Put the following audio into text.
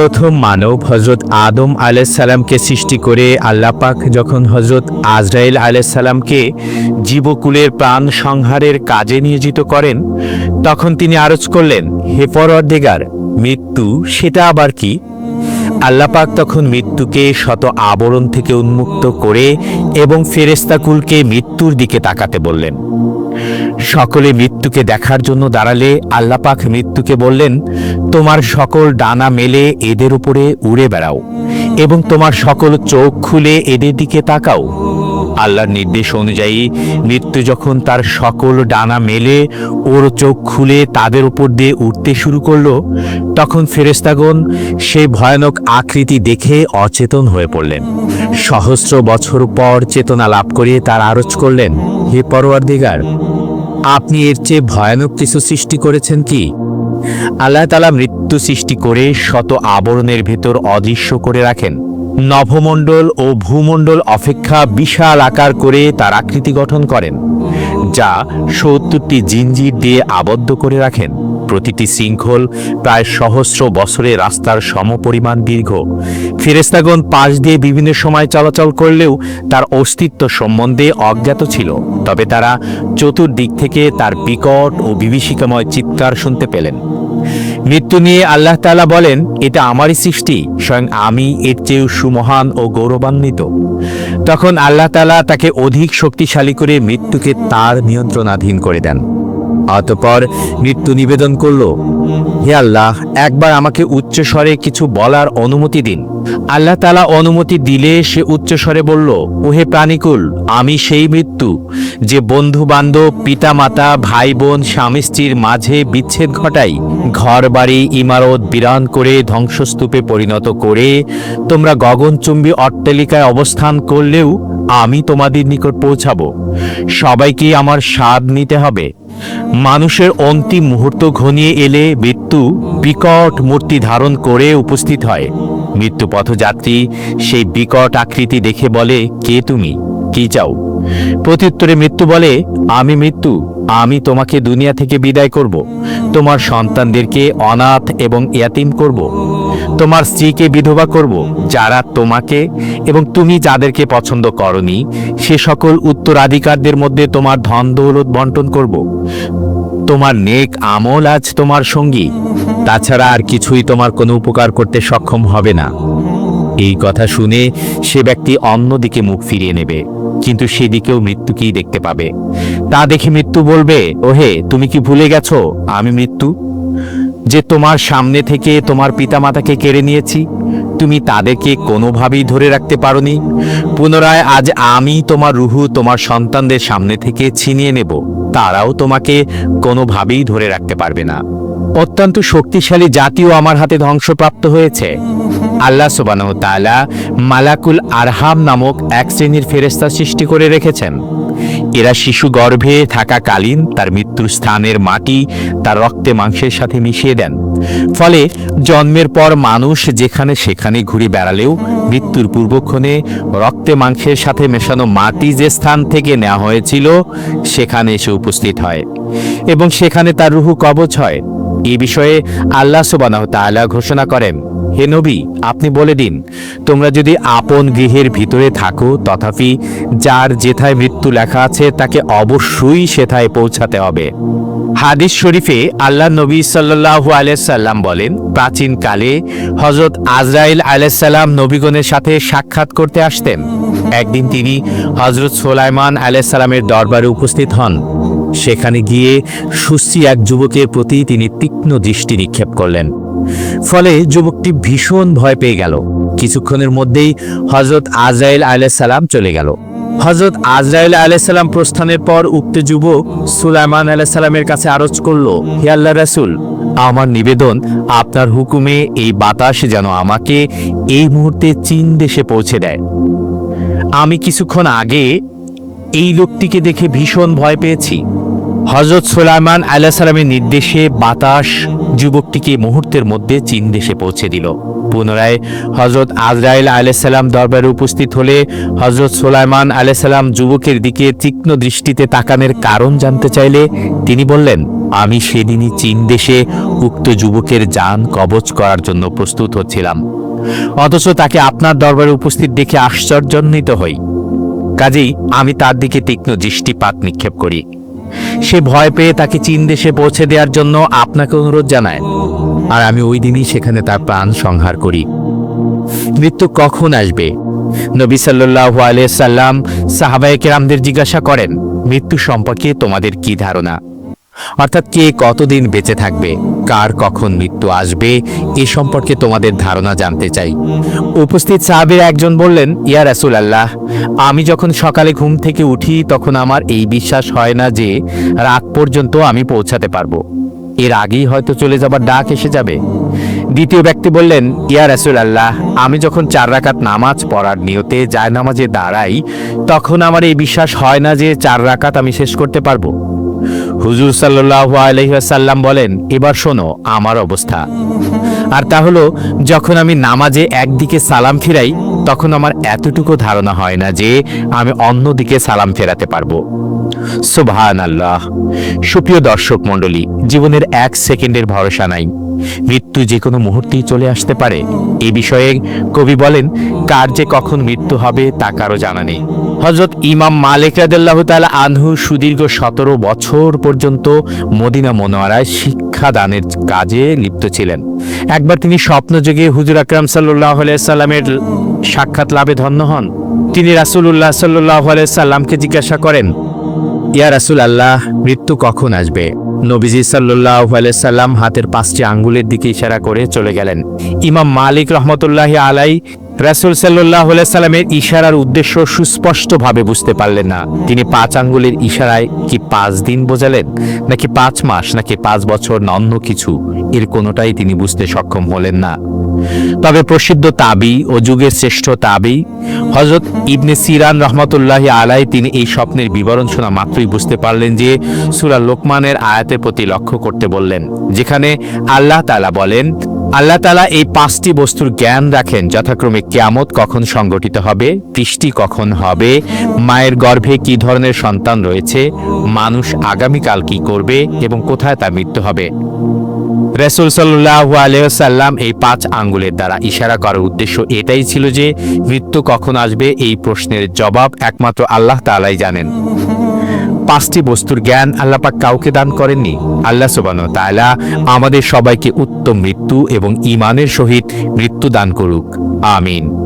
প্রথম মানব হজরত আদম আলাইসাল্লামকে সৃষ্টি করে আল্লাপাক যখন হজরত আজরাইল আলাইসাল্লামকে জীবকুলের প্রাণ সংহারের কাজে নিয়োজিত করেন, তখন তিনি আরজ করলেন, হে পরদিগার মৃত্যু, সেটা আবার কি? আল্লাপাক তখন মৃত্যুকে শত আবরণ থেকে উন্মুক্ত করে এবং ফেরেস্তাকুলকে মৃত্যুর দিকে তাকাতে বললেন। সকলে মৃত্যুকে দেখার জন্য দাঁড়ালে আল্লাপাক মৃত্যুকে বললেন তোমার সকল ডানা মেলে এদের উপরে উড়ে বেড়াও, এবং তোমার সকল চোখ খুলে এদের দিকে তাকাও। আল্লাহর নির্দেশ অনুযায়ী মৃত্যু যখন তার সকল ডানা মেলে, ওর চোখ খুলে তাদের উপর দিয়ে উঠতে শুরু করল, তখন ফেরেস্তাগণ সেই ভয়ানক আকৃতি দেখে অচেতন হয়ে পড়লেন। সহস্র বছর পর চেতনা লাভ করে তার আরজ করলেন, হে পরোয়ার দিগার আপনি এর চেয়ে ভয়ানক কিছু সৃষ্টি করেছেন কি? আল্লাহ তালা মৃত্যু সৃষ্টি করে শত আবরণের ভেতর অদৃশ্য করে রাখেন। নভমণ্ডল ও ভূমণ্ডল অপেক্ষা বিশাল আকার করে তার আকৃতি গঠন করেন, যা সত্তরটি জিঞ্জির দিয়ে আবদ্ধ করে রাখেন। প্রতিটি শৃঙ্খল প্রায় সহস্র বছরে রাস্তার সমপরিমাণ দীর্ঘ। ফেরেস্তাগণ পাশ দিয়ে বিভিন্ন সময় চলাচল করলেও তার অস্তিত্ব সম্বন্ধে অজ্ঞাত ছিল। তবে তারা চতুর্দিক থেকে তার বিকট ও বিভীষিকাময় চিৎকার শুনতে পেলেন। মৃত্যু নিয়ে আল্লাহ তাআলা বলেন, এটা আমারই সৃষ্টি, স্বয়ং আমি এর চেয়েও সুমহান ও গৌরবান্বিত। তখন আল্লাহ তাআলা তাকে অধিক শক্তিশালী করে মৃত্যুকে তার নিয়ন্ত্রণাধীন করে দেন। অতপর মৃত্যু নিবেদন করল, হে আল্লাহ, একবার আমাকে উচ্চস্বরে কিছু বলার অনুমতি দিন। আল্লাহ তালা অনুমতি দিলে সে উচ্চস্বরে বলল, ওহে প্রাণীকুল, আমি সেই মৃত্যু যে বন্ধু বান্ধব পিতা মাতা ভাই বোন স্বামী স্ত্রীর মাঝে বিচ্ছেদ ঘটাই ঘর বাড়ি ইমারত বিরান করে ধ্বংসস্তূপে পরিণত করে তোমরা গগনচুম্বী অট্টালিকায় অবস্থান করলেও আমি তোমাদের নিকট পৌঁছাবো। সবাইকে আমার স্বাদ নিতে হবে। মানুষের অন্তিম মুহূর্ত ঘনিয়ে এলে মৃত্যু বিকট মূর্তি ধারণ করে উপস্থিত হয়। মৃত্যু পথযাত্রী সেই বিকট আকৃতি দেখে বলে, কে তুমি? কি চাও? প্রত্যুত্তরে মৃত্যু বলে, আমি মৃত্যু, আমি তোমাকে দুনিয়া থেকে বিদায় করব। তোমার সন্তানদেরকে অনাথ এবং ইয়াতিম করব। তোমার স্ত্রীকে বিধবা করব, যারা তোমাকে এবং তুমি যাদেরকে পছন্দ করনি, সে সকল উত্তরাধিকারদের মধ্যে তোমার ধন দৌলত বন্টন করব। তোমার নেক আমল আজ তোমার সঙ্গী, তাছাড়া আর কিছুই তোমার কোনো উপকার করতে সক্ষম হবে না। এই কথা শুনে সে ব্যক্তি অন্যদিকে মুখ ফিরিয়ে নেবে। কিন্তু সেদিকেও মৃত্যুকেই দেখতে পাবে? তা দেখে মৃত্যু বলবে, ওহে, তুমি কি ভুলে গেছো? আমি মৃত্যু। যে তোমার সামনে থেকে তোমার পিতামাতাকে কেড়ে নিয়েছি, তুমি তাদেরকে কোনোভাবেই ধরে রাখতে পারোনি। পুনরায় আজ আমি তোমার রুহু, তোমার সন্তানদের সামনে থেকে ছিনিয়ে নেব। তারাও তোমাকে কোনোভাবেই ধরে রাখতে পারবে না। অত্যন্ত শক্তিশালী জাতিও আমার হাতে ধ্বংসপ্রাপ্ত হয়েছে। আল্লাহ সুবানহ তাআলা মালাকুল আরহাম নামক এক শ্রেণির ফেরেস্তা সৃষ্টি করে রেখেছেন। এরা শিশু গর্ভে থাকাকালীন তার মৃত্যুর স্থানের মাটি তার রক্তে মাংসের সাথে মিশিয়ে দেন। ফলে জন্মের পর মানুষ যেখানে সেখানে ঘুরে বেড়ালেও মৃত্যুর পূর্বক্ষণে রক্তে মাংসের সাথে মেশানো মাটি যে স্থান থেকে নেওয়া হয়েছিল, সেখানে এসে উপস্থিত হয় এবং সেখানে তার রুহু কবচ হয়। এ বিষয়ে আল্লাহ সুবানাহ তাআলা ঘোষণা করেন। হে নবী, আপনি বলে দিন, তোমরা যদি আপন গৃহের ভিতরে থাকো, তথাপি যার যেথায় মৃত্যু লেখা আছে, তাকে অবশ্যই সেথায় পৌঁছাতে হবে। হাদিস শরীফে আল্লাহ নবী সাল্লাল্লাহু আলাইসাল্লাম বলেন প্রাচীনকালে হজরত আজরাইল আলাইসাল্লাম নবীগণের সাথে সাক্ষাৎ করতে আসতেন। একদিন তিনি হজরত সোলাইমান আলাইসাল্লামের দরবারে উপস্থিত হন। সেখানে গিয়ে সুশ্রী এক যুবকের প্রতি তিনি তীক্ষ্ণ দৃষ্টি নিক্ষেপ করলেন। ফলে যুবকটি ভীষণ ভয় পেয়ে গেল। কিছুক্ষণের মধ্যেই হজরত আজরাইল আলাইসাল্লাম চলে গেল। হজরত আজরাইল আলাইসাল্লাম প্রস্থানের পর উক্ত যুবক সুলাইমান আলাইসাল্লামের কাছে আরজ করল, হে আল্লাহ রাসুল, আমার নিবেদন, আপনার হুকুমে এই বাতাস যেন আমাকে এই মুহূর্তে চীন দেশে পৌঁছে দেয়। আমি কিছুক্ষণ আগে এই লোকটিকে দেখে ভীষণ ভয় পেয়েছি। হজরত সুলাইমান আল্লাহ সালামের নির্দেশে বাতাস যুবকটিকে মুহূর্তের মধ্যে চীন দেশে পৌঁছে দিল। পুনরায় হজরত আজরাইল আলাইসাল্লাম দরবারে উপস্থিত হলে হজরত সুলাইমান আলাইসাল্লাম যুবকের দিকে তীক্ষ্ণ দৃষ্টিতে তাকানের কারণ জানতে চাইলে তিনি বললেন, আমি সেদিনই চীন দেশে উক্ত যুবকের যান কবচ করার জন্য প্রস্তুত হচ্ছিলাম। অথচ তাকে আপনার দরবারে উপস্থিত দেখে আশ্চর্যান্বিত হই। কাজেই আমি তার দিকে তীক্ষ্ণ দৃষ্টিপাত নিক্ষেপ করি। সে ভয় পেয়ে তাকে চীন দেশে পৌঁছে দেওয়ার জন্য আপনাকে অনুরোধ জানায়। আর আমি ওই দিনই সেখানে তার প্রাণ সংহার করি। মৃত্যু কখন আসবে? নবী সাল্লাহ আলিয়া সাল্লাম সাহাবায়ে কেরামদের জিজ্ঞাসা করেন, মৃত্যু সম্পর্কে তোমাদের কি ধারণা? অর্থাৎ কে কতদিন বেঁচে থাকবে, কার কখন মৃত্যু আসবে, এ সম্পর্কে তোমাদের ধারণা জানতে চাই। উপস্থিত সাহাবের একজন বললেন, ইয়া রাসূল আল্লাহ আমি যখন সকালে ঘুম থেকে উঠি, তখন আমার এই বিশ্বাস হয় না যে রাত পর্যন্ত আমি পৌঁছাতে পারব। এর আগেই হয়তো চলে যাবার ডাক এসে যাবে। দ্বিতীয় ব্যক্তি বললেন, ইয়া রাসূল আল্লাহ আমি যখন চার রাকাত নামাজ পড়ার নিয়তে যায় নামাজে দাঁড়াই, তখন আমার এই বিশ্বাস হয় না যে চার রাকাত আমি শেষ করতে পারব। হুজুর সাল্লাহ আলহিহাসাল্লাম বলেন, এবার শোনো আমার অবস্থা। আর তা হলো, যখন আমি নামাজে একদিকে সালাম ফিরাই তখন আমার এতটুকু ধারণা হয় না যে আমি অন্যদিকে সালাম ফেরাতে পারব। সুবহান আল্লাহ সুপ্রিয় দর্শক মণ্ডলী, জীবনের এক সেকেন্ডের ভরসা নাই। মৃত্যু যে কোনো মুহূর্তেই চলে আসতে পারে। এ বিষয়ে কবি বলেন, কার যে কখন মৃত্যু হবে তা কারও জানা নেই। হজরত ইমাম মালিক রাদিল্লাহ আনহু সুদীর্ঘ সতেরো বছর পর্যন্ত মদিনা মনোয়ারায় শিক্ষাদানের কাজে লিপ্ত ছিলেন। একবার তিনি স্বপ্নযোগে হুজুর আকরাম সাল্লাহ সাল্লামের সাক্ষাৎ লাভে ধন্য হন। তিনি রাসূলুল্লাহ সাল্লাহ সাল্লামকে জিজ্ঞাসা করেন, ইয়া রাসুল আল্লাহ মৃত্যু কখন আসবে? নবীজি সাল্লাহ সাল্লাম হাতের পাঁচটি আঙ্গুলের দিকে ইশারা করে চলে গেলেন। ইমাম মালিক রহমতুল্লাহ আলাই রাসূল সাল্লাহ সাল্লামের ইশারার উদ্দেশ্য সুস্পষ্টভাবে বুঝতে পারলেন না। তিনি পাঁচ আঙ্গুলের ইশারায় কি পাঁচ দিন বোঝালেন, নাকি পাঁচ মাস, নাকি পাঁচ বছর না অন্য কিছু? এর কোনোটাই তিনি বুঝতে সক্ষম হলেন না। তবে প্রসিদ্ধ তাবি ও যুগের শ্রেষ্ঠ তাবি হজরত ইবনে সিরান রহমতুল্লাহ আলাই তিনি এই স্বপ্নের বিবরণ শোনা মাত্রই বুঝতে পারলেন যে সুরা লোকমানের আয়াতের প্রতি লক্ষ্য করতে বললেন, যেখানে আল্লাহ তালা বলেন আল্লাহ তালা এই পাঁচটি বস্তুর জ্ঞান রাখেন, যথাক্রমে কেয়ামত কখন সংগঠিত হবে, বৃষ্টি কখন হবে, মায়ের গর্ভে কি ধরনের সন্তান রয়েছে, মানুষ আগামীকাল কি করবে এবং কোথায় তার মৃত্যু হবে। রসুল সাল্লাহ আলিয়াল্লাম এই পাঁচ আঙ্গুলের দ্বারা ইশারা করার উদ্দেশ্য এটাই ছিল যে, মৃত্যু কখন আসবে এই প্রশ্নের জবাব একমাত্র আল্লাহ তালাই জানেন। পাঁচটি বস্তুর জ্ঞান আল্লাপাক কাউকে দান করেননি। আল্লাহ সোবান তালা আমাদের সবাইকে উত্তম মৃত্যু এবং ইমানের সহিত মৃত্যু দান করুক। আমিন।